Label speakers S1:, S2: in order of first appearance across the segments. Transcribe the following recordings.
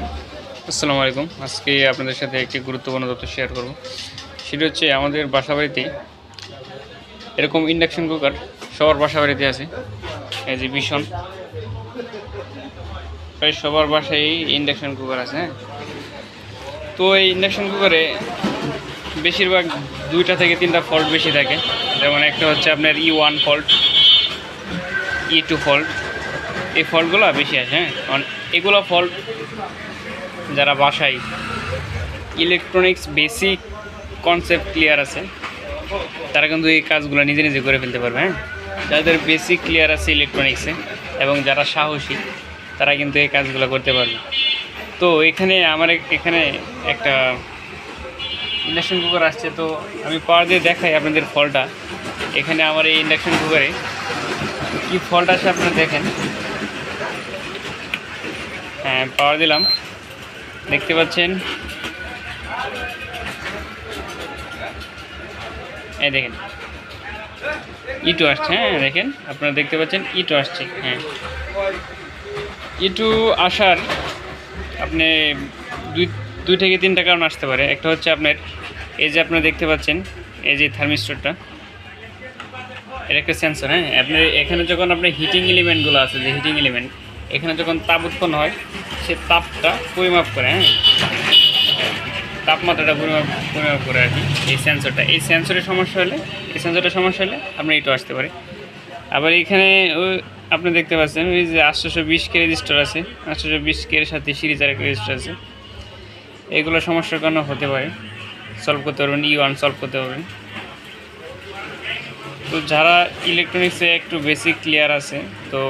S1: আসসালামু আলাইকুম। আজকে আপনাদের সাথে একটি গুরুত্বপূর্ণ তথ্য শেয়ার করব। সেটি হচ্ছে আমাদের বাসা বাড়িতে এরকম ইন্ডাকশন কুকার সবার বাসা বাড়িতে আছে। এই যে ভীষণ। প্রায় সবার বাসায় ইন্ডাকশন কুকার আছে হ্যাঁ? তো এই ইন্ডাকশন কুকারে বেশিরভাগ দুইটা থেকে তিনটা ফল্ট বেশি থাকে। যেমন একটা হচ্ছে আপনার E one fault E two fault এই ফল্টগুলো বেশি আছে হ্যাঁ? এগুলো ফল্ট যারা বাসায় ইলেকট্রনিক্স বেসিক কনসেপ্ট ক্লিয়ার আছে, তারা কিন্তু এই কাজগুলো নিজে নিজে করে ফেলতে পারবে হ্যাঁ? যাদের বেসিক ক্লিয়ার আছে ইলেকট্রনিক্সে এবং যারা সাহসী, তারা কিন্তু এই কাজগুলো করতে পারবে। তো এখানে আমার এখানে একটা ইন্ডাকশন কুকার আসছে, তো আমি পাওয়ার দিয়ে দেখাই আপনাদের ফলটা। এখানে আমার এই ইন্ডাকশন কুকারে কী ফলটা আছে আপনারা দেখেন। হ্যাঁ পাওয়ার দিলাম। দেখতে পাচ্ছেন। এই দেখেন। ইটু আসছে হ্যাঁ দেখেন, আপনারা দেখতে পাচ্ছেন ইটু আসছে হ্যাঁ। ইটু আসার আপনি দুই দুই থেকে তিনটা কারণ আসতে পারে। একটা হচ্ছে আপনার, এই যে আপনারা দেখতে পাচ্ছেন, এই যে থার্মিস্টরটা এটা একটা সেন্সর হ্যাঁ। আপনার এখানে যখন আপনার হিটিং এলিমেন্টগুলো আছে, যে হিটিং এলিমেন্ট এখানে যখন তাপ উৎপন্ন হয়, সে তাপটা পরিমাপ করে হ্যাঁ? তাপমাত্রাটা পরিমাপ পরিমাপ করে আর কি, এই সেন্সরটা এই সেন্সরের সমস্যা হলে, এই সেন্সরটার সমস্যা হলে আপনার এটাও আসতে পারে। আবার এখানে ওই আপনি দেখতে পাচ্ছেন ওই যে আটশোশো বিশ কে রেজিস্টার আছে, আটশোশো বিশ কে সাথে সিরিজ আর একটা রেজিস্টার আছে। এগুলো সমস্যার কারণে হতে পারে। সলভ করতে পারবেন ই ওয়ান সলভ করতে পারবেন। তো যারা ইলেকট্রনিক্সে একটু বেসিক ক্লিয়ার আছে, তো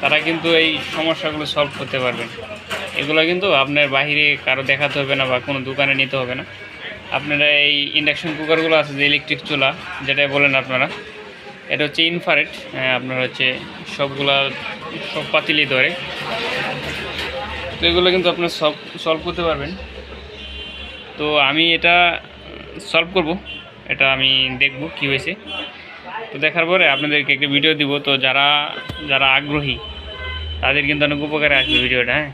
S1: তারা কিন্তু এই সমস্যাগুলো সলভ করতে পারবেন এগুলো কিন্তু আপনার বাইরে কারও দেখাতে হবে না বা কোনো দোকানে নিতে হবে না। আপনারা এই ইন্ডাকশন কুকারগুলো আছে যে ইলেকট্রিক চুলা যেটা বলেন আপনারা, এটা হচ্ছে ইনফারেট আপনার হচ্ছে সবগুলা, সব পাতিলই ধরে। তো এগুলো কিন্তু আপনার সব সলভ করতে পারবেন। তো আমি এটা সলভ করব, এটা আমি দেখব কি হয়েছে। তো দেখার পরে আপনাদেরকে একটা ভিডিও দিব। তো যারা যারা আগ্রহী, তাদের কিন্তু অনেক উপকারে আসবে ভিডিওটা হ্যাঁ?